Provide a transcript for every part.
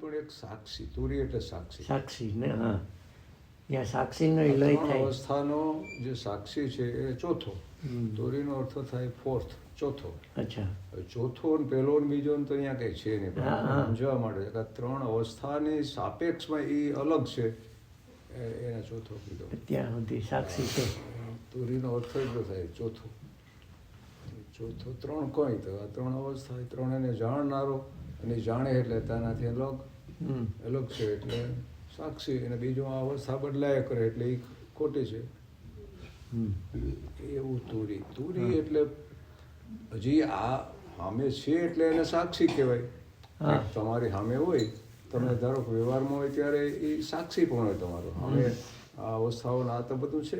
પણ એક સાક્ષી તુરી એટલે સાક્ષી. સાક્ષી ને હા. સાક્ષીનો લય ત્રણ થાય. અવસ્થાનો જે સાક્ષી છે એ ચોથો. તુરીનો અર્થ થાય ફોર્થ ચોથો. અચ્છા. ચોથો ને પહેલો ને બીજો ને તો અહીંયા કંઈ છે નહીં. સમજવા માટે કે ત્રણ અવસ્થાની સાપેક્ષમાં એ અલગ છે. એ- એને ચોથો કીધો ત્યાં સુધી સાક્ષી છે. તુરીનો અર્થ એટલો થાય ચોથો. ચોથો ત્રણ કોઈ તો આ ત્રણ અવસ્થા ત્રણેને ત્રણ એને જાણનારો અને જાણે એટલે તેનાથી હમ. અલગ છે એટલે સાક્ષી અને બીજું આ અવસ્થા બદલાયા કરે એટલે એ ખોટી છે. એવું તુરી. તુરી એટલે હજી આ સામે છે એટલે એને સાક્ષી કહેવાય. હા. તમારી સામે હોય તમે ધારો વ્યવહારમાં હોય ત્યારે એ સાક્ષી પણ હોય તમારો. સામે આ અવસ્થાઓના આ તો બધું છે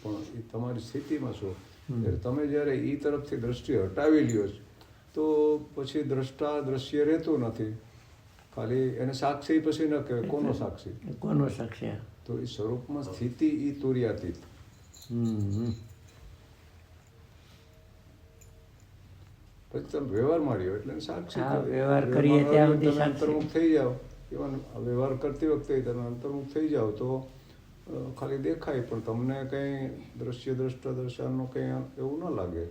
પણ એ તમારી સ્થિતિમાં છો. તમે જ્યારે એ તરફથી દ્રષ્ટિ હટાવી લ્યો છો તો પછી દ્રષ્ટા દ્રશ્ય રહેતું નથી. ખાલી એને સાક્ષી પછી ન કહેવાય કોનો સાક્ષી? કોનો સાક્ષી તો એ સ્વરૂપમાં સ્થિતિ એ તુર્યાતીત. પછી તમે વ્યવહાર માર્યો એટલે સાક્ષી વ્યવહાર કરીએ ત્યાં તમે. અંતર્મુખ થઈ જાઓ. ઇવન વ્યવહાર કરતી વખતે તમે અંતર્મુખ થઈ જાઓ તો ખાલી દેખાય પણ તમને કંઈ દ્રશ્ય દ્રષ્ટા દર્શનનું કંઈ એવું ન લાગે.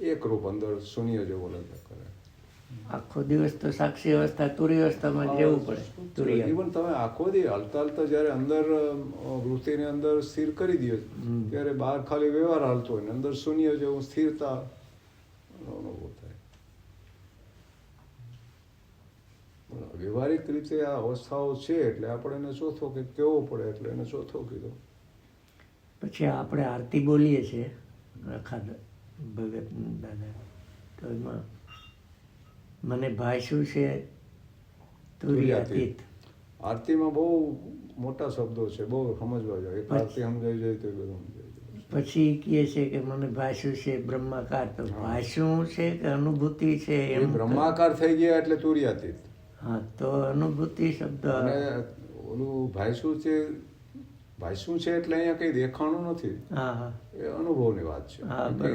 એક રૂપ અંદર શૂન્ય જેવો લગ્ન કરે આખો દિવસ તો સાક્ષી અવસ્થા તુરી અવસ્થામાં રહેવું પડે તુરિયા ઇવન તમે આખો દી હલતા હલતા જ્યારે અંદર વૃત્તિને અંદર સ્થિર કરી દો ત્યારે બહાર ખાલી વ્યવહાર હાલતો હોય ને અંદર શૂન્ય જેવું સ્થિરતા અનુભવ થાય વ્યવહારિક રીતે આ અવસ્થાઓ છે એટલે આપણે એને ચોથો કે કેવો પડે એટલે એને ચોથો કીધો પછી આપણે આરતી બોલીએ છીએ આખા દ- ભગત દાદા તો એમાં મને ભાષ્યું છે તુર્યાતીત આરતીમાં બહુ મોટા શબ્દો છે બહુ સમજવા પછી- આરતી સમજાઈ જાય તો બધું પછી કહે છે કે મને ભાષ્યું છે બ્રહ્માકાર. તો ભાષ્યું છે કે અનુભૂતિ છે એમ બ્રહ્માકાર થઈ ગયા એટલે તુર્યાતીત હા તો અનુભૂતિ શબ્દ ઓલું ભાષ્યું છે ભાઈસું છે એટલે અહીંયા કઈ દેખાણું નથી? હા હા. એ અનુભવની વાત છે.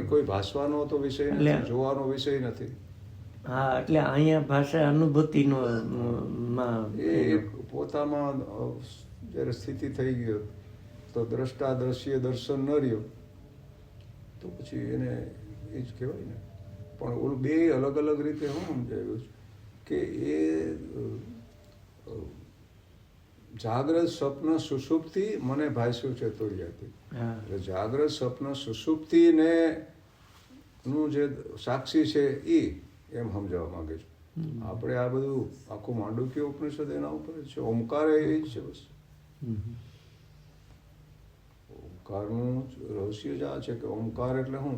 કંઈ ભાસવાનો તો વિષય નથી જોવાનો વિષય નથી. હા એટલે અહીંયા ભાષા અનુભૂતિનો એ પોતામાં જ્યારે સ્થિતિ થઈ ગયો તો દ્રષ્ટા દ્રશ્ય દર્શન ન રહ્યો તો પછી એને એ જ કહેવાય ને. પણ ઓલું બે અલગ અલગ રીતે હું સમજાવ્યું છે કે એ જાગ્રત સ્વપ્ન સુષુપ્તિ મને ભાષ્યું છે તોડિયાથી હા. એટલે જાગ્રત સ્વપ્ન સુષુપ્તિને નું જે સાક્ષી છે એ એમ સમજાવવા માંગે છું. આપણે આ બધું આખું માંડુક્ય ઉપનિષદ એના ઉપર છે. ઓમકાર એ જ છે બસ. ઓમકારનું રહસ્ય જ આ છે કે ઓમકાર એટલે શું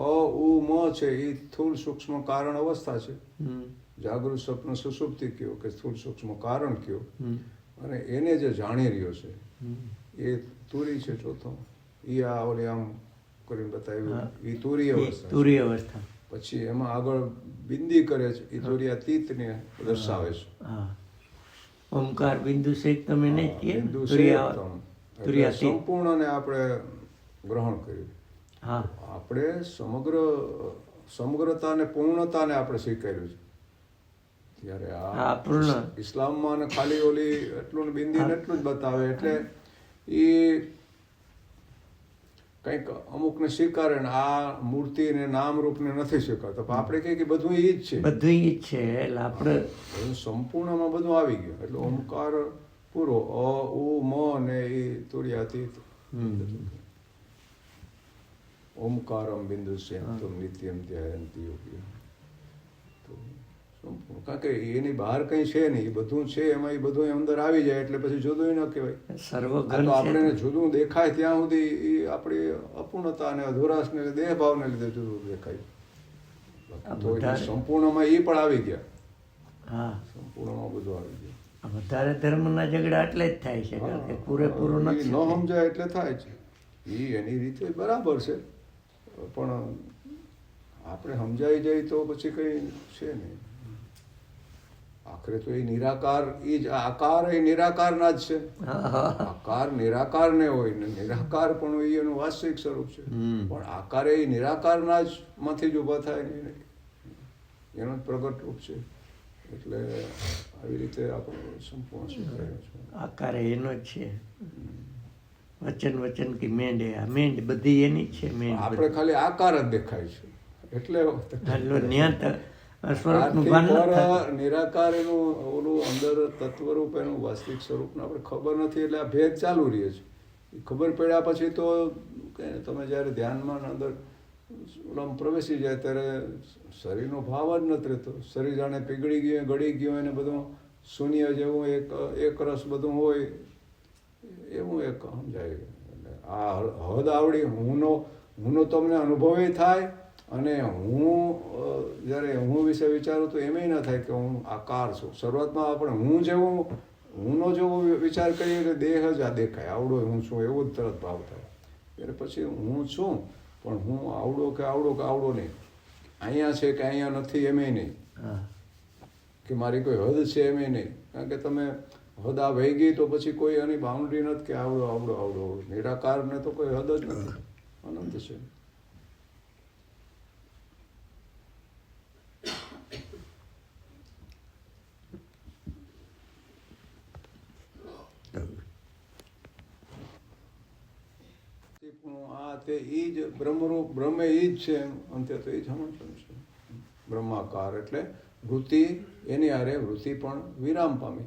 અ ઉ મ છે એ સ્થૂળ સૂક્ષ્મ કારણ અવસ્થા છે. જાગૃત સ્વપ્ન સુષુપ્તિ કયો કે સ્થૂળ સૂક્ષ્મ કારણ કયો. અને એને જે જાણી રહ્યો છે એ તુરી છે ચોથો. એ આ ઓલી આમ કરીને. બતાવ્યું એ તુરી અવસ્થા. તુરી અવસ્થા. પછી એમાં આગળ બિંદી કરે છે એ ને દર્શાવે છે. હા. ઓમકાર બિંદુ શેખ તમે નહીં ને? બિંદુ શેખ સંપૂર્ણને આપણે ગ્રહણ કર્યું. હા. આપણે સમગ્ર સમગ્રતાને પૂર્ણતાને આપણે સ્વીકાર્યું છે. ત્યારે આ પૂર્ણ. ઇસ્લામમાં ને ખાલી ઓલી એટલું બિંદી ને એટલું જ બતાવે એટલે એ કંઈક અમુકને સ્વીકારે ને આ મૂર્તિને નામ રૂપને નથી સ્વીકારતા. પણ આપણે કહીએ કે બધું એ જ છે. બધું એ જ છે એટલે આપણે સંપૂર્ણમાં બધું આવી ગયું. એટલે ઓમકાર પૂરો અ ઉ મ ને એ તુર્યાતીત. ઓમકારમ બિંદુ સંતુમ નિત્યમ ધ્યાયંતી યોગી. તો સંપૂર્ણ કારણ કે એની બહાર કંઈ છે નહીં એ બધું છે એમાં એ બધું અંદર આવી જાય એટલે પછી જુદું ન કહેવાય. સર્વઘન તો આપણે જુદું દેખાય ત્યાં સુધી એ આપણી અપૂર્ણતા અને અધુરાશને દેહ ભાવને લીધે જુદું દેખાય. તો સંપૂર્ણમાં એ પણ આવી ગયા. હા. સંપૂર્ણમાં બધું આવી ગયું. વધારે ધર્મના ઝઘડા એટલે જ થાય છે કારણ કે પૂરેપૂરું નથી. ન સમજાય એટલે થાય છે. એ એની રીતે બરાબર છે. પણ આપણે સમજાઈ જાય તો પછી કઈ છે નહીં. આખરે તો એ નિરાકાર એ જ આકાર એ નિરાકારના જ છે. આકાર નિરાકાર ને હોય ને નિરાકાર પણ હોય એનું વાસ્તવિક સ્વરૂપ છે. પણ આકાર એ નિરાકારના જ માંથી જ ઊભા થાય ને એનો જ પ્રગટ રૂપ છે. એટલે આવી રીતે આપણે સંપૂર્ણ સ્વીકાર્યો છે. આકાર એનો જ છે. વચન વચન કે મેંડ આ મેંડ બધી એની જ છે મેંડ આપણે ખાલી આકાર જ દેખાય છે. એટલે સ્વરૂપનું ભાન. નિરાકાર એનું ઓલું અંદર તત્વરૂપ એનું વાસ્તવિક સ્વરૂપને આપણે ખબર નથી એટલે આ ભેદ ચાલુ રહે છે. એ ખબર પડ્યા પછી તો તમે જ્યારે ધ્યાનમાં અંદર ઓલામાં પ્રવેશી જાય ત્યારે શરીરનો ભાવ જ નથી રહેતો. શરીર જાણે પીગળી ગયું ગળી ગયું એને બધું શૂન્ય જેવું એક એક રસ બધું હોય એવું એક સમજાય. આ હદ આવડી હુંનો હુંનો તમને અનુભવે થાય અને હું જ્યારે હું વિશે વિચારું તો એમય ન થાય કે હું આકાર છું. શરૂઆતમાં આપણે હું જેવો હુંનો જેવો વિચાર કરીએ કે દેહ જ આ દેખાય. આવડો હું છું એવો જ તરત ભાવ થાય. એટલે પછી હું છું પણ હું આવડો કે આવડો કે આવડો નહીં. અહીંયા છે કે અહીંયા નથી એમેય નહીં. કે મારી કોઈ હદ છે એમ નહીં. કારણ કે તમે હદ આ વહી ગઈ તો પછી કોઈ એની બાઉન્ડ્રી નથી કે આવડો આવડો આવડો આવડો. નિરાકારને તો કોઈ હદ જ નથી. અનંત છે. આ તે ઈ જ બ્રહ્મરૂપ બ્રહ્મ ઈ જ છે. અંતે તો એ જ સમજવાનું છે. બ્રહ્માકાર એટલે વૃત્તિ એની હારે વૃત્તિ પણ વિરામ પામી.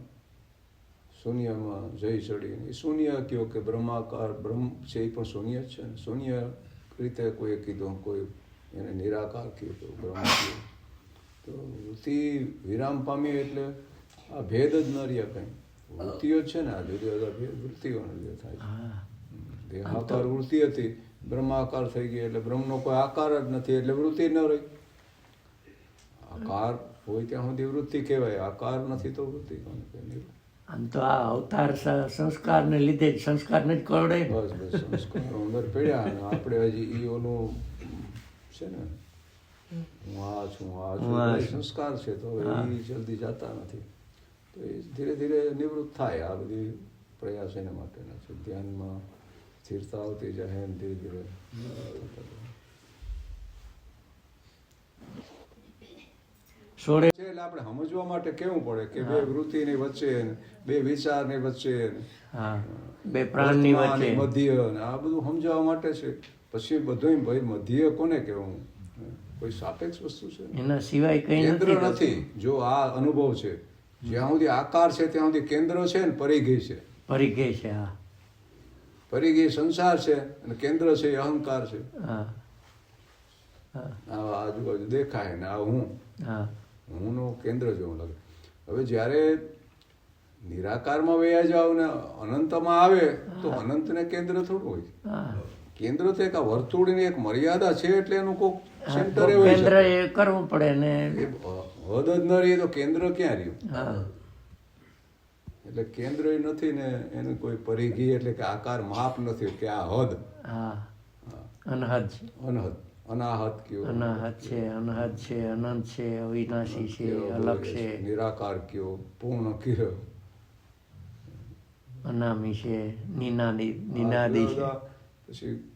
શૂન્યમાં જઈ ચડી એ શૂન્ય કયો કે બ્રહ્માકાર બ્રહ્મ છે એ પણ શૂન્ય જ છે. ને શૂન્ય રીતે કોઈએ કીધું કોઈ એને નિરાકાર તો બ્રહ્મ તો વૃત્તિ વિરામ પામી એટલે આ ભેદ જ ન રહ્યા કંઈ. વૃત્તિઓ છે ને આ જુદા જુદા ભેદ વૃત્તિઓને જે થાય છે. હા દેહાકાર વૃત્તિ હતી. બ્રહ્માકાર થઈ ગઈ એટલે બ્રહ્મનો કોઈ આકાર જ નથી એટલે વૃત્તિ ન રહી. આકાર હોય ત્યાં સુધી વૃત્તિ કહેવાય. આકાર નથી તો વૃત્તિ કોને આમ તો આ અવતાર સંસ્કારને લીધે જ સંસ્કારને જ કરડે. બસ બસ સંસ્કારો અંદર પડ્યા અને આપણે હજી એ ઓલું છે ને હું આ છું આ છું સંસ્કાર છે તો એ જલ્દી જતા નથી. તો એ ધીરે ધીરે નિવૃત્ત થાય આ બધી પ્રયાસ એના માટેના છે. ધ્યાનમાં સ્થિરતા આવતી જાય એમ ધીરે ધીરે. છે એટલે આપણે સમજવા માટે કેવું પડે કે બે વૃત્તિની વચ્ચે બે વિચારની વચ્ચે બે પ્રાણની વચ્ચે. મધ્ય આ બધું સમજાવવા માટે છે. પછી બધું ભાઈ મધ્ય કોને કહેવું? કોઈ સાપેક્ષ વસ્તુ છે? એના સિવાય કઈ કેન્દ્ર નથી નથી. જો આ અનુભવ છે. જ્યાં સુધી આકાર છે ત્યાં સુધી કેન્દ્ર છે ને પરિઘય છે. પરિઘય છે હા. પરિઘી સંસાર છે અને કેન્દ્ર છે એ અહંકાર છે. આજુબાજુ દેખાય ને આ હું. હું. નું કેન્દ્ર જેવું લાગે. હવે જ્યારે નિરાકારમાં વયા જાવ ને અનંતમાં આવે તો અનંતને કેન્દ્ર થોડું હોય હા. કેન્દ્ર તો એક આ વર્તુળની એક મર્યાદા છે એટલે એનું કોક સેન્ટર એવું કેન્દ્ર એ કરવું પડે ને. હદ જ ન રહી તો કેન્દ્ર ક્યાં રહ્યું? એટલે કેન્દ્ર નથી ને એનું કોઈ પરિઘી એટલે કે આકાર માપ નથી કે આ હદ. અનહદ અનહદ. અનાહત કયો. અનાહત છે અનહદ છે અનંત છે અવિનાશી છે અલગ છે. નિરાકાર કયો પૂર્ણ કયો. અનામી છે નિનાદી નિનાદી છે. પછી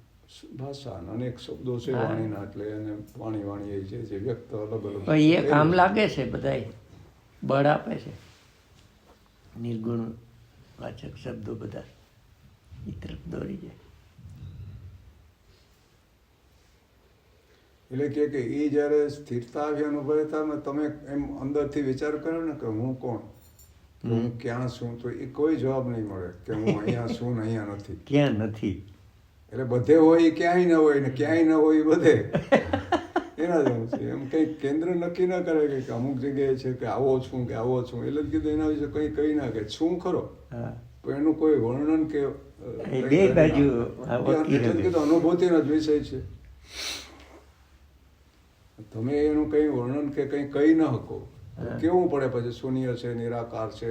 ભાષા અનેક શબ્દો છે. વાણીના એટલે એને વાણી વાણી છે જે વ્યક્ત અલગ અલગ એ કામ લાગે છે બધાય. બળ આપે છે. નિર્ગુણ વાચક શબ્દો બધા એ તરફ દોરી જાય. એટલે કે કે એ જ્યારે સ્થિરતા આવી અનુભવે ત્યારે તમે એમ અંદરથી વિચાર કરો ને કે હું કોણ? હું ક્યાં છું? તો એ કોઈ જવાબ નહીં મળે કે હું અહીંયા છું ને અહીંયા નથી. ક્યાં નથી? એટલે બધે હોય ક્યાંય ન હોય ને ક્યાંય ન હોય બધે. એના જેવું છે. એમ કંઈક કેન્દ્ર નક્કી ના કરે કે અમુક જગ્યાએ છે કે આવો છું કે આવો છું. એટલે જ કીધું એના વિશે કંઈ કહી ના કે છું ખરો? પણ એનું કોઈ વર્ણન કે બે બાજુ અનુભૂતિનો જ વિષય છે. તમે એનું કંઈ વર્ણન કે કંઈ કહી ન શકો. કેવું પડે પછી? શૂન્ય છે નિરાકાર છે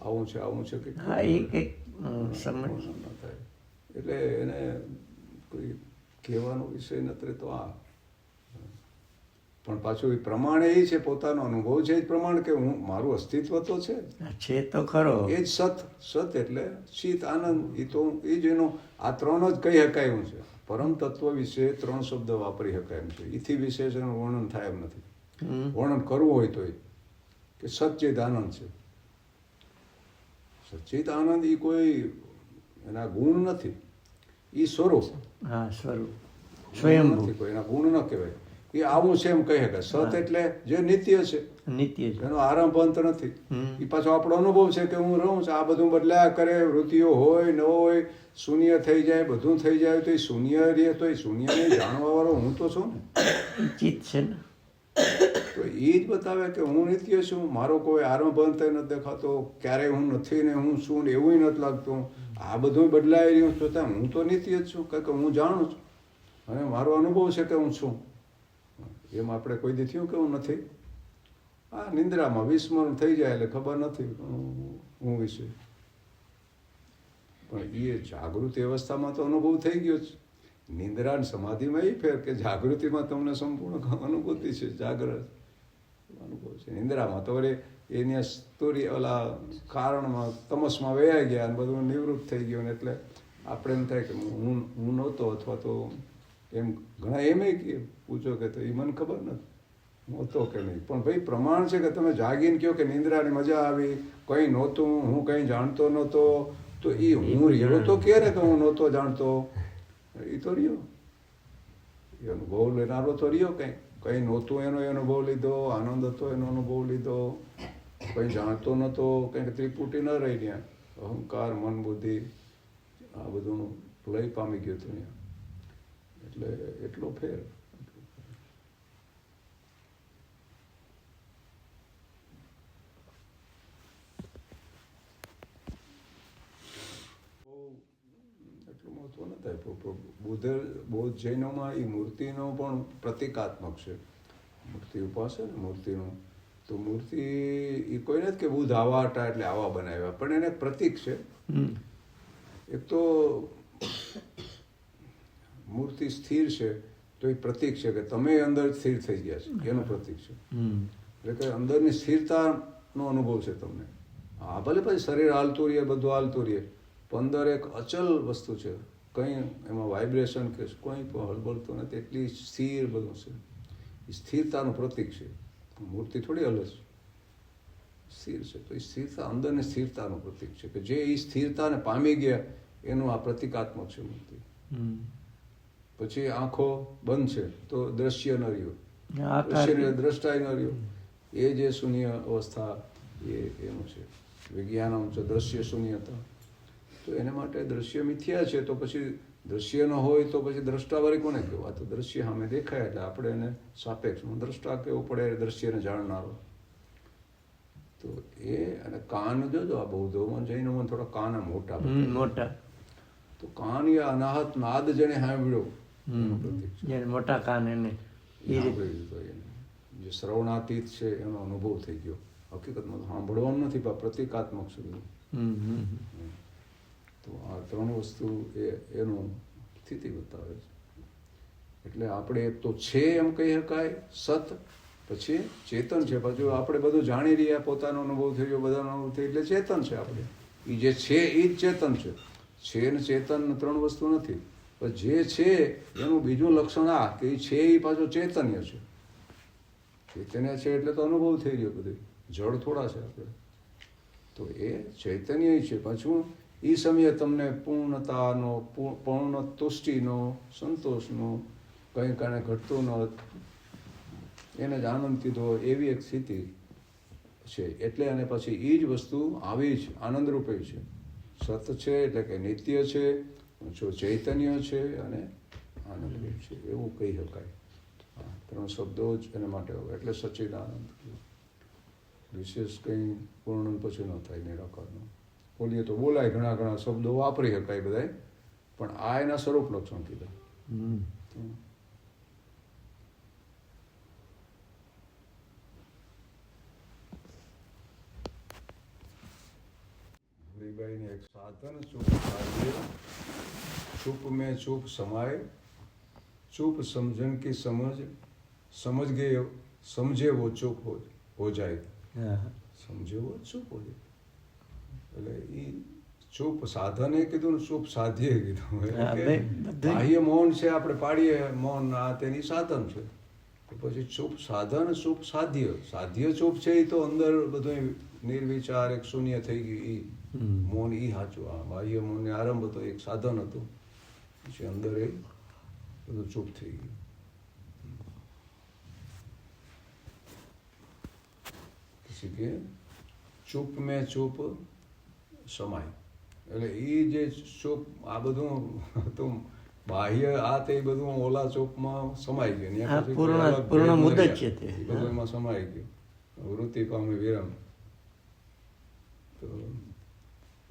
આવું છે આવું છે કે હા એ કંઈક સમજ. વર્ણન ન થાય એટલે એને કોઈ કહેવાનો વિષય નથી. તો આ પણ પાછું એ પ્રમાણ એ છે પોતાનો અનુભવ છે એ પ્રમાણ કે હું મારું અસ્તિત્વ તો છે છે તો ખરો. એ જ સત સત એટલે શીત આનંદ એ તો એ જ એનો આ ત્રણ જ કહી શકાય એવું છે. પરમ તત્વ વિશે ત્રણ શબ્દ વાપરી શકાય એમ છે. એથી વિશેષ એનું વર્ણન થાય એમ નથી. વર્ણન કરવું હોય તોય કે સચ્ચિત આનંદ છે. સચ્ચિત આનંદ એ કોઈ એના ગુણ નથી. એ સ્વરૂપ. હા સ્વરૂપ. સ્વયં નથી કોઈ એના ગુણ ન કહેવાય. એ આવું છે એમ કહી શકાય સત એટલે જે નિત્ય છે. નિત્ય છે. એનો આરંભ અંત નથી. એ પાછો આપણો અનુભવ છે કે હું રહું છું. આ બધું બદલાયા કરે વૃત્તિઓ હોય ન હોય શૂન્ય થઈ જાય બધું થઈ જાય તો એ શૂન્ય રહે તો એ શૂન્યને જાણવા વાળો હું તો છું ને. ચિત્ત છે ને. તો એ જ બતાવે કે હું નિત્ય છું. મારો કોઈ આરંભ અંત નથી દેખાતો. ક્યારેય હું નથી ને હું છું ને એવું નથી લાગતું. આ બધું બદલાઈ રહ્યું છતાં હું તો નિત્ય જ છું. કારણ કે હું જાણું છું. અને મારો અનુભવ છે કે હું છું. એમ આપણે કોઈ દી થયું કેવું નથી? આ નિંદ્રામાં વિસ્મરણ થઈ જાય એટલે ખબર નથી હું- વિશે. પણ એ જાગૃતિ અવસ્થામાં તો અનુભવ થઈ ગયો છે. નિંદ્રા સમાધિમાં એ ફેર કે જાગૃતિમાં તમને સંપૂર્ણ અનુભૂતિ છે જાગ્રત અનુભવ છે. નિંદ્રામાં તો વળી એની સ્તોરી ઓલા કારણમાં તમસમાં વયા ગયા અને બધું નિવૃત્ત થઈ ગયું એટલે આપણે એમ થાય કે હું હું નહોતો અથવા તો એમ ઘણા એમે કે પૂછો કે તો એ મને ખબર નથી. હું હતો કે નહીં. પણ ભાઈ પ્રમાણ છે કે તમે જાગીને કહો કે નિંદ્રાની મજા આવી કંઈ નહોતું હું કંઈ જાણતો નહોતો તો એ હું રહ્યો તો કે ને કે હું નહોતો જાણતો? એ તો રહ્યો. એ અનુભવ લેનારો તો રહ્યો કંઈ. કંઈ નહોતું એનો એ અનુભવ લીધો આનંદ હતો એનો અનુભવ લીધો કંઈ જાણતો નહોતો કંઈક ત્રિપુટી ન રહી ત્યાં. અહંકાર મન બુદ્ધિ આ બધું લય પામી ગયું હતું ત્યાં. એટલે એટલો ફેર. એટલું મહત્વ નથી આપ્યું બુદ્ધ બૌદ્ધ જૈનોમાં એ મૂર્તિનો પણ પ્રતિકાત્મક છે. મૂર્તિ ઉપાસે ને મૂર્તિનું. તો મૂર્તિ એ કોઈ નથી કે બુદ્ધ આવા હતા એટલે આવા બનાવ્યા. પણ એને પ્રતિક છે. એક તો મૂર્તિ સ્થિર છે તો એ પ્રતીક છે કે તમે અંદર સ્થિર થઈ ગયા છે. એનું પ્રતીક છે? હમ. એટલે કે અંદરની સ્થિરતાનો અનુભવ છે તમને. હા ભલે પછી શરીર હાલતું રહીએ બધું હાલતું રહીએ પણ અંદર એક અચલ વસ્તુ છે. કંઈ એમાં વાઇબ્રેશન કે કંઈ પણ હળબળતું નથી એટલી સ્થિર બધું છે. એ સ્થિરતાનું પ્રતીક છે. મૂર્તિ થોડી હલે છે. સ્થિર છે. તો એ સ્થિરતા અંદરની સ્થિરતાનું પ્રતીક છે કે જે એ સ્થિરતાને પામી ગયા એનું આ પ્રતિકાત્મક છે મૂર્તિ. હમ. પછી આંખો બંધ છે તો દ્રશ્ય ન રહ્યું. દ્રશ્ય દ્રષ્ટાય ન રહ્યું. એ જે શૂન્ય અવસ્થા એ એનું છે. વિજ્ઞાનમ છે દ્રશ્ય શૂન્યતા. તો એને માટે દ્રશ્ય મિથ્યા છે તો પછી દ્રશ્ય ન હોય તો પછી દ્રષ્ટા વળી કોને કહેવા તો દ્રશ્ય સામે દેખાય એટલે આપણે એને સાપેક્ષમાં દ્રષ્ટા કેવું પડે દ્રશ્યને જાણનારો. તો એ અને કાન જોજો આ બૌદ્ધોમાં જૈનોમાં થોડા કાન મોટા મોટા. તો કાન એ અનાહત નાદ જેને સાંભળ્યો. જેને મોટા કાન એને એ. જે શ્રવણાતીત છે એનો અનુભવ થઈ ગયો. હકીકતમાં તો સાંભળવાનું નથી પણ પ્રતિકાત્મક હમ. તો આ ત્રણ વસ્તુ એ એનું સ્થિતિ બતાવે છે. એટલે આપણે એક તો છે એમ કહી શકાય સત પછી ચેતન છે. પાછું આપણે બધું જાણી રહ્યા પોતાનો અનુભવ થઈ ગયો બધાનો અનુભવ થઈ એટલે ચેતન છે આપણે. એ જે છે એ જ ચેતન છે. છે ને ચેતન ત્રણ વસ્તુ નથી. પણ જે છે, એનું બીજું લક્ષણ આ કે એ છે એ પાછું ચૈતન્ય છે. ચૈતન્ય છે એટલે તો અનુભવ થઈ ગયો બધું. જળ થોડા છે આપણે. તો એ ચૈતન્ય છે. પાછું એ સમયે તમને પૂર્ણતાનો પૂર્ણ તુષ્ટિનો સંતોષનો કંઈ કારણે ઘટતું ન એને જ આનંદ કીધો, એવી એક સ્થિતિ છે. એટલે અને પછી એ જ વસ્તુ આવી જ, આનંદરૂપે છે. સત છે એટલે કે નિત્ય છે. જો ચૈતન્ય છે અને આનંદરૂપ છે એવું કહી શકાય. ત્રણ શબ્દો જ એના માટે હોય એટલે સચ્ચિદાનંદ વિશેષ કંઈ પૂર્ણ પછી ન થાય નિરાકારનું બોલીએ તો બોલાય ઘણા ઘણા શબ્દો વાપરી શકાય બધાય પણ આ એના સ્વરૂપ લક્ષણ કીધા હમ. હરિભાઈને એક સાધન ચૂપ चुप में चुप समाए चुप समझन की समझ समझ गए સમજે વો ચૂપ હો જાય સમજે વો ચૂપ હો જાય એટલે એ ચૂપ સાધને કીધું ચૂપ સાધ્યે કીધું બાહ્ય મૌન છે આપણે પાડીએ મૌન આ તેની સાધન છે પછી ચૂપ સાધન ચૂપ સાધ્ય સાધ્ય ચૂપ છે એ તો અંદર બધું નિર્વિચાર એક શૂન્ય થઈ ગયું એ મૌન એ સાચું આ બાહ્ય મૌનને આરંભ હતો એક સાધન હતું પછી અંદર એ બધું ચૂપ થઈ ગયું પછી કે ચૂપ મેં ચૂપ સમાય એટલે એ જે ચૂપ આ બધું હતું બાહ્ય આ તે બધું ઓલા ચોપમાં સમાઈ ગયું ને હા, પછી કોઈ પૂર્ણ- અલગ પૂર્ણ ભેદ મુદ્દ જ નથી. છે તે. એ બધું એમાં સમાઈ ગયું વૃત્તિ પામે વિરામ તો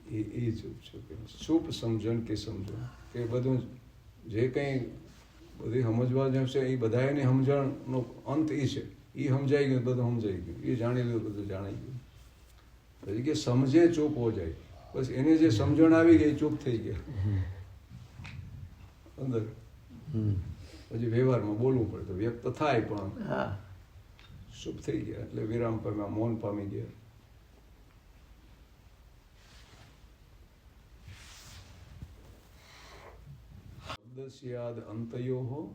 એ એ ચૂપ છે કે ચૂપ સમજણ કે સમજણ કે બધું જે કંઈ બધી સમજવા જેમ છે એ બધાની સમજણનો અંત એ છે. એ સમજાઈ ગયું બધું સમજાઈ ગયું. એ જાણી લીધું બધું જાણી ગયું પછી કે સમજે ચૂપ હો જાય. બસ એને જે સમજણ આવી ગઈ ચૂપ થઈ ગયા. અંદર. હમ. પછી વ્યવહારમાં બોલવું પડે તો વ્યક્ત થાય પણ. હા. ચૂપ થઈ ગયા એટલે વિરામ પામ્યા મૌન પામી ગયા. શબ્દસ્યાદ અંતયો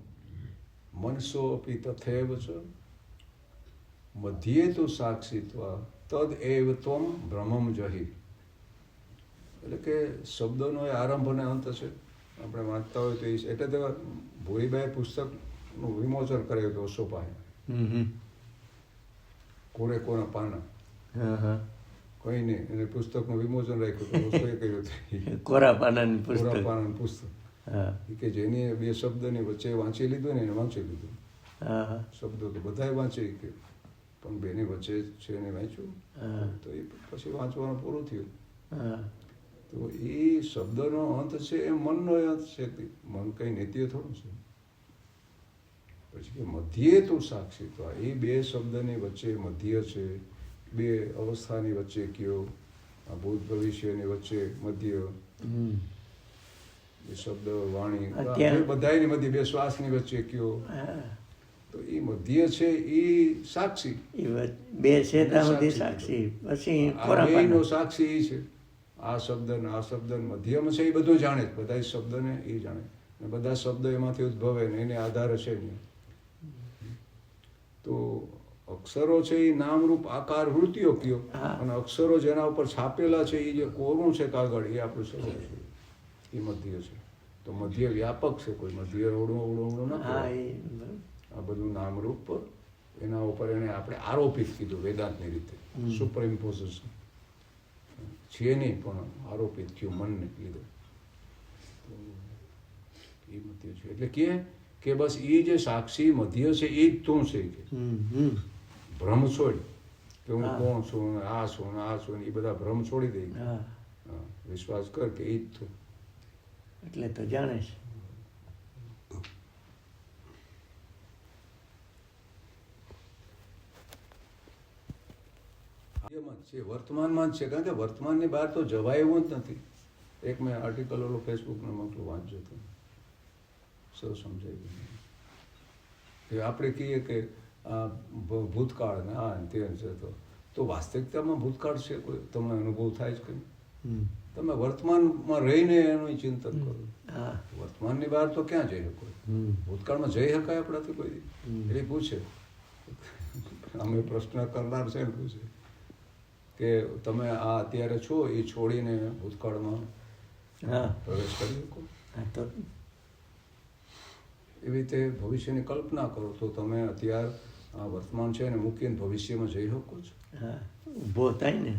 મનસો અપી તથૈવ ચ. મધ્યે તો સાક્ષીત્વા તદ એવ ત્વમ ભ્રમમ જહી. એટલે કે શબ્દનો એ આરંભ અને અંત છે. આપણે વાંચતા હોય તો એ એટલે તો ભોળીબાઈ પુસ્તકનું વિમોચન કર્યું હતું ઓશો પાસે. કોણે કોના પાના કઈ નહીં. એને પુસ્તકનું વિમોચન રાખ્યું હતું કર્યું. કોરા પાનાની કોરા પુસ્તક. પાનાનું પુસ્તક. કે જેની બે શબ્દની વચ્ચે વાંચી લીધું ને એને વાંચી લીધું. શબ્દો તો બધાય વાંચે કે પણ બેની વચ્ચે છે એને વાંચ્યું. તો એ પછી વાંચવાનું પૂરું થયું. તો એ શબ્દનો અંત છે એ મનનો અંત છે મન કઈ નિત્ય થોડું છે? પછી કે મધ્યે તો સાક્ષી તો આ એ બે શબ્દની વચ્ચે મધ્ય છે બે અવસ્થાની વચ્ચે કયો આ ભૂત ભવિષ્યની વચ્ચે મધ્ય. એ શબ્દ વાણી બધાની મધ્ય બે શ્વાસની વચ્ચે કયો. તો એ મધ્ય છે એ સાક્ષી. બે છે ત્યાં સુધી સાક્ષી. પછી પાના સાક્ષી એ છે. આ શબ્દ ને આ શબ્દ મધ્યમ છે એ બધું જાણે બધા શબ્દને એ જાણે ને બધા શબ્દ એમાંથી ઉદ્ભવે ને એને આધાર છે નહીં તો અક્ષરો છે એ નામરૂપ આકાર વૃત્તિઓ કયો. અને અક્ષરો જેના ઉપર છાપેલા છે એ જે કોરું છે કાગળ એ આપણું શરીર છે. એ મધ્ય છે. તો મધ્ય વ્યાપક છે કોઈ મધ્ય અવળું અવળું અવળું ના હા કહેવાય. એ આ બધું નામરૂપ એના ઉપર એને આપણે આરોપિત કીધું વેદાંતની રીતે. સુપર ઇમ્પોઝિશન છે નહીં પણ આરોપિત થયું મનને કીધું એ મધ્ય છે. એટલે કે કે બસ એ જે સાક્ષી મધ્ય છે એ જ તું છે કે. ભ્રમ છોડ. કે હું કોણ છું ને આ છું આ છું ને એ બધા ભ્રમ છોડી દઈ વિશ્વાસ કર કે એ જ તું. એટલે તો જાણે છે. જ છે વર્તમાનમાં જ છે કારણ કે વર્તમાનની બહાર તો જવાય એવું જ નથી. એક મેં આર્ટિકલ ઓલો ફેસબુકને મોકલું વાંચજો તો સૌ સમજાઈ ગયું. કે આપણે કહીએ કે આ ભૂતકાળ ને આ તે છે તો. તો વાસ્તવિકતામાં ભૂતકાળ છે કોઈ? તમને અનુભવ થાય જ કંઈ? હમ. તમે વર્તમાનમાં રહીને એનું ચિંતન કરો. હા. વર્તમાનની બહાર તો ક્યાં જઈ શકો? ભૂતકાળમાં જઈ શકાય આપણાથી કોઈ? એ એટલે પૂછે. અમે પ્રશ્ન કરનાર છે એમ પૂછે. કે તમે આ અત્યારે છો એ છોડીને ભૂતકાળમાં હા. પ્રવેશ કરી શકો? એવી રીતે ભવિષ્યની કલ્પના કરો તો તમે અત્યાર આ વર્તમાન છે એને મૂકીને ભવિષ્યમાં જઈ શકો છો. હા. ઊભો થાય ને.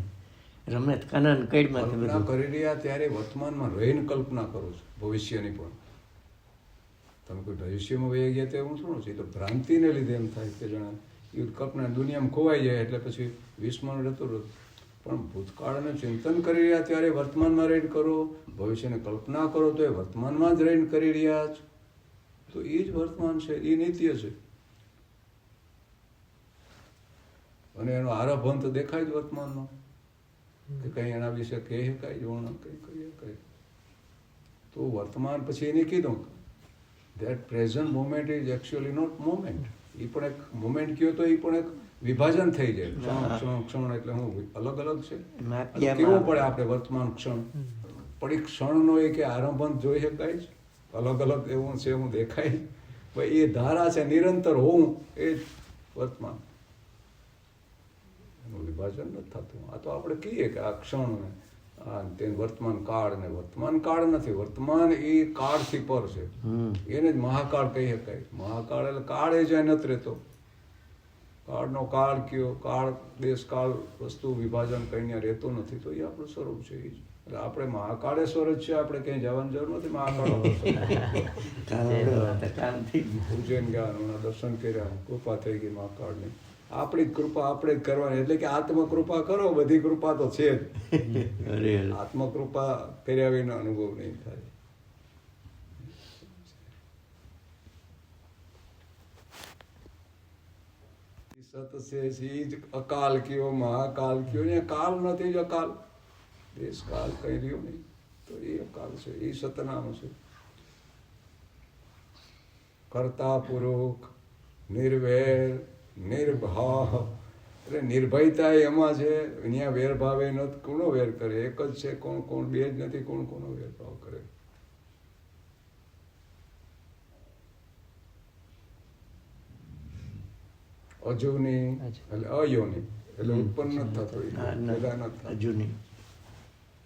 રમેશ કાનાન કઈડમાંથી બધું. કરી રહ્યા ત્યારે વર્તમાનમાં રહીને કલ્પના કરો છો ભવિષ્યની પણ. તમે કોઈ ભવિષ્યમાં વહી ગયા તો હું શું છે તો ભ્રાંતિને લીધે એમ થાય કે જણા એ કલ્પના દુનિયામાં ખોવાઈ જાય એટલે પછી વિસ્મરણ રહેતું રહ્યું પણ ભૂતકાળનું ચિંતન કરી રહ્યા ત્યારે વર્તમાનમાં રહીને કરો ભવિષ્યની કલ્પના કરો તો એ વર્તમાનમાં જ રહીને કરી રહ્યા છો. તો એ જ વર્તમાન છે એ નિત્ય છે. અને એનો આરભ અંત દેખાય જ વર્તમાનનો કે કંઈ એના વિશે કહી શકાય જ વર્ણન કંઈ કરી શકાય તો વર્તમાન પછી એને કીધું that present moment is actually not moment એ પણ એક મોમેન્ટ કયો તો એ પણ એક વિભાજન થઈ જાય. ક્ષણ ક્ષણ ક્ષણ એટલે હું અલગ અલગ છે. કેવું પડે આપણે વર્તમાન ક્ષણ? પણ એ ક્ષણનો એ કે આરંભ જોઈ શકાય છે. અલગ અલગ એવું છે એવું દેખાય. ભાઈ એ ધારા છે નિરંતર હોવું એ જ વર્તમાન. એનું વિભાજન નથી થતું. આ તો આપણે કહીએ કે આ ક્ષણ આ તે વર્તમાન કાળ ને વર્તમાન કાળ નથી. વર્તમાન એ કાળથી પર છે. એને જ મહાકાળ કહી શકાય મહાકાળ એટલે કાળ એ જાય નથી રહેતો. કાળનો કાળ કયો કાળ દેશ કાળ વસ્તુ વિભાજન કઈ રહેતો નથી. તો એ આપણું સ્વરૂપ છે એ જ. એટલે આપણે મહાકાળેશ્વર જ છે આપણે ક્યાંય જવાની જરૂર નથી મહાકાળ ઉજ્જૈન ગયા દર્શન કર્યા કૃપા થઈ ગઈ મહાકાળની. આપણી કૃપા આપણે જ કરવાની. એટલે કે આત્મકૃપા કરો બધી કૃપા તો છે જ. આત્મકૃપા કર્યા વિના અનુભવ નહીં થાય. સત છે ઈ અકાલ કયો મહાકાલ કયો? ને કાલ નથી જ અકાલ. દેશ કાલ કઈ રહ્યો નહીં. તો એ અકાલ છે એ સતનામ છે. કરતા પૂર્વક નિર્વેર નિર્ભાવ એટલે નિર્ભયતા એમાં છે. અહીંયા વેરભાવે નથી કોનો વેર કરે? એક જ છે કોણ? કોણ? બે જ નથી? કોણ કોનો વેરભાવ કરે? અજુની એટલે અયોની. એટલે ઉત્પન્ન નથી થતો પેદા નથી.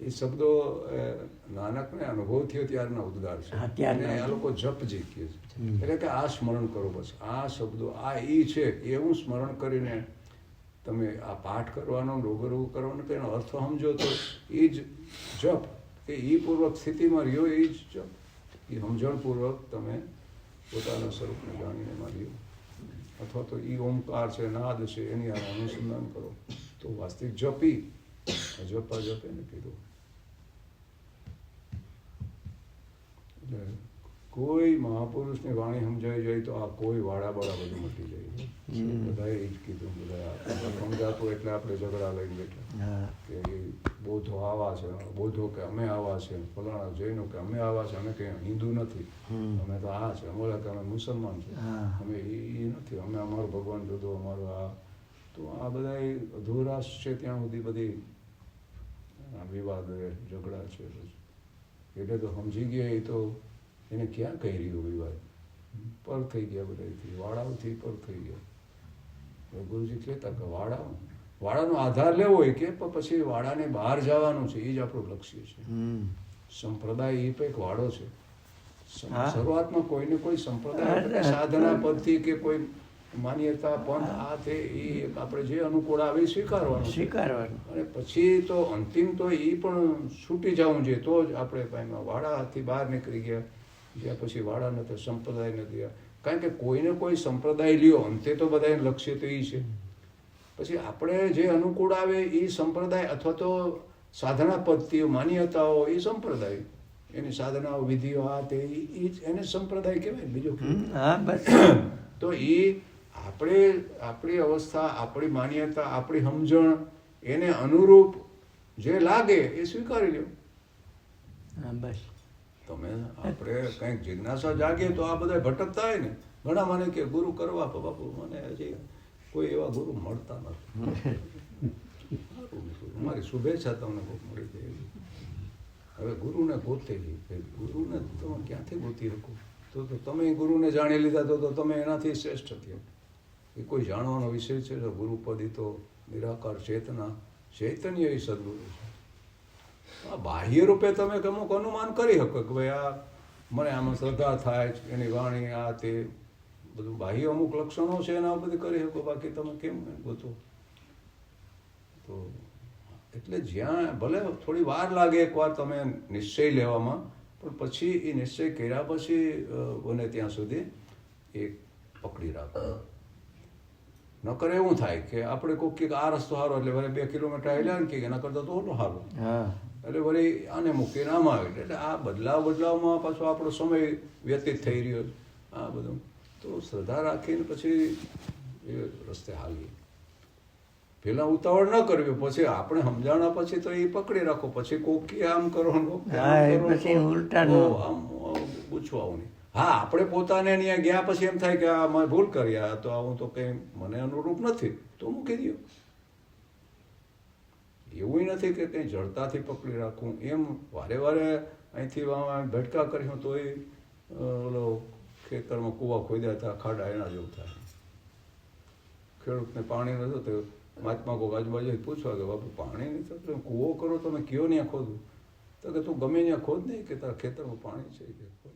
એ શબ્દો નાનકને અનુભવ થયો ત્યારના ઉદ્ગાર છે. અને આ લોકો જપજી કહે છે. એટલે કે આ સ્મરણ કરો બસ. આ શબ્દો આ એ છે એવું સ્મરણ કરીને તમે આ પાઠ કરવાનો ડોગરવું કરવાનો તો એનો અર્થ સમજો તો. એ જ જપ. કે ઈ પૂર્વક સ્થિતિમાં રહ્યો એ જ જપ. એ સમજણપૂર્વક તમે પોતાના સ્વરૂપને જાણીને એમાં રહ્યો. અથવા તો એ ઓમકાર છે નાદ છે એની આ અનુસંધાન કરો. તો વાસ્તવિક જપી જપા જપ એને કીધું. એટલે કોઈ મહાપુરુષની વાણી સમજાઈ જાય તો આ કોઈ વાડા બાળા બધું મટી જાય. બધાએ એ જ કીધું બધા સમજાતું એટલે આપણે ઝઘડા લઈને બેઠા. કે બોધો બૌદ્ધો આવા છે બૌદ્ધો કે અમે આવા છે ફલાણા જૈનો કે અમે આવા છે અમે કે હિન્દુ નથી. અમે તો આ છે અમારે કે અમે મુસલમાન છે. અમે એ નથી અમે અમારો ભગવાન જુદો અમારો આ. તો આ બધા અધુરાશ છે ત્યાં સુધી બધી વિવાદ ઝઘડા છે. એટલે તો સમજી ગયા એ તો એને ક્યાં કહી રહ્યું વિવાદ? પર થઈ ગયા બધાથી વાળાઓથી પર થઈ ગયા. ગુરુજી કહેતા કે વાડા વાડાનો આધાર લેવો હોય કે પછી વાડાને બહાર જવાનું છે એ જ આપણું લક્ષ્ય છે. સંપ્રદાય એ કંઈક વાળો વાડો છે. શરૂઆતમાં કોઈને કોઈ સંપ્રદાય સાધના પદ્ધતિ કે કોઈ માન્યતા પંથ આ તે એ આપણે જે અનુકૂળ આવે એ સ્વીકારવાનું સ્વીકારવાનું. અને પછી તો અંતિમ તો એ પણ છૂટી જવું જોઈએ તો જ આપણે એમાં વાડાથી બહાર નીકળી ગયા જ્યાં પછી વાડા નથી સંપ્રદાય નથી ગયા કારણ કે કોઈને કોઈ સંપ્રદાય લ્યો અંતે તો બધાને લક્ષ્ય તો એ છે. પછી આપણે જે અનુકૂળ આવે એ સંપ્રદાય અથવા તો સાધના પદ્ધતિઓ માન્યતાઓ એ સંપ્રદાય. એની સાધનાઓ વિધિઓ આ તે એને સંપ્રદાય કહેવાય ને, બીજું હા બસ. તો એ આપણે આપણી અવસ્થા આપણી માન્યતા આપણી સમજણ એને અનુરૂપ જે લાગે એ સ્વીકારી લ્યો. હા બસ. તમે આપણે કંઈક જિજ્ઞાસા જાગે તો આ બધા ભટકતા હોય ને. ઘણા મને કે ગુરુ કરવા બાપુ. મને હજી કોઈ એવા ગુરુ મળતા નથી. મારી શુભેચ્છા તમને બહુ મળી ગઈ હવે ગુરુને ગોતેલી. ગુરુને તમે ક્યાંથી ગોતી શકો? તો તમે ગુરુને જાણી લીધા તો તમે એનાથી શ્રેષ્ઠ થયા. એ કોઈ જાણવાનો વિષય છે? ગુરુપદી તો નિરાકાર ચેતના. ચૈતન્ય એ સદગુરુ છે. આ બાહ્ય રૂપે તમે અમુક અનુમાન કરી શકો કે ભાઈ આ મને આમાં શ્રદ્ધા થાય એની વાણી, આ તે બધું બાહ્ય અમુક લક્ષણો છે એના બધી કરી શકો. બાકી તમે કેમ ગોતો? તો એટલે જ્યાં ભલે થોડી વાર લાગે એકવાર તમે નિશ્ચય લેવામાં, પણ પછી એ નિશ્ચય કર્યા પછી બને ત્યાં સુધી એ પકડી રાખો. નકર એવું થાય કે આપણે કોઈક કે આ રસ્તો સારો એટલે વળી બે કિલોમીટર હાલ્યા ને કે એના કરતાં તો ઓલો સારો. એટલે વળી આને મૂકીને આમાં આવે. એટલે આ બદલાવ બદલાવમાં પાછો આપણો સમય વ્યતીત થઈ રહ્યો આ બધું. તો શ્રદ્ધા રાખીને પછી એ રસ્તે હાલીએ. પેલા ઉતાવળ ન કરવી પછી આપણે સમજાણા પછી તો એ પકડી રાખો. પછી કોકી આમ કરો ને કોક કે આમ હા, તો-. તો હા, આપણે પોતાને ત્યાં ગયા પછી એમ થાય કે આ મેં ભૂલ કરી, આ તો આવું તો કંઈ મને અનુરૂપ નથી. તો મૂકી દો એવું નથી કે કંઈ જડતાથી પકડી રાખવું એમ વારે વારે અહીંથી ભટકા કર્યું તોય એ ઓલો ખેતરમાં કૂવા ખોદ્યા હતા, ખાડા એના જેવું થાય. ખેડૂતને પાણી નતું તો મહાત્મા કોઈ આજુબાજુ પૂછવા કે, બાપુ, પાણી નહીં થતું કૂવો કરો તમે કયો ત્યાં ખોદું? તો કે, તું ગમે ત્યાં ખોદ નહીં કે તારા ખેતરમાં પાણી છે કે